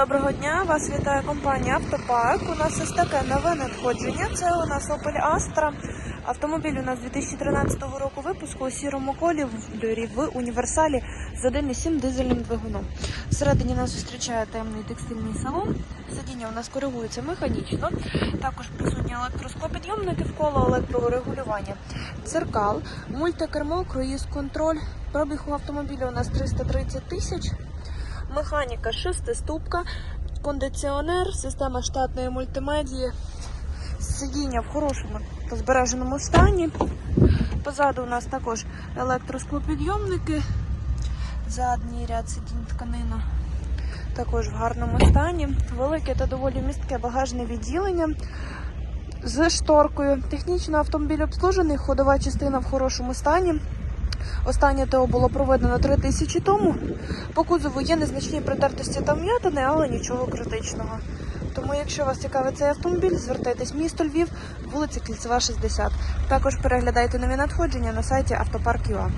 Доброго дня, вас вітає компанія Автопарк. У нас ось таке нове надходження. Це у нас Opel Astra. Автомобіль у нас 2013 року випуску у сірому кольорі в універсалі з 1,7 дизельним двигуном. Всередині нас зустрічає темний текстильний салон. Сидіння у нас коригується механічно. Також присутні електросклопідйомники в коло електрорегулювання. Дзеркал, мультикермо, круїз-контроль. Пробіг у автомобіля у нас 330 тисяч. Механіка шестиступка, кондиціонер, система штатної мультимедії, сидіння в хорошому та збереженому стані. Позаду у нас також електросклопідйомники, задній ряд сидінь тканина також в гарному стані. Велике та доволі містке багажне відділення з шторкою. Технічно автомобіль обслужений, ходова частина в хорошому стані. Останнє ТО було проведено 3 тисячі тому. По кузову є незначні притертості та вм'ятини, але нічого критичного. Тому, якщо вас цікавить цей автомобіль, звертайтесь в місто Львів, вулиця Кільцева, 60. Також переглядайте нові надходження на сайті Автопарк.ua.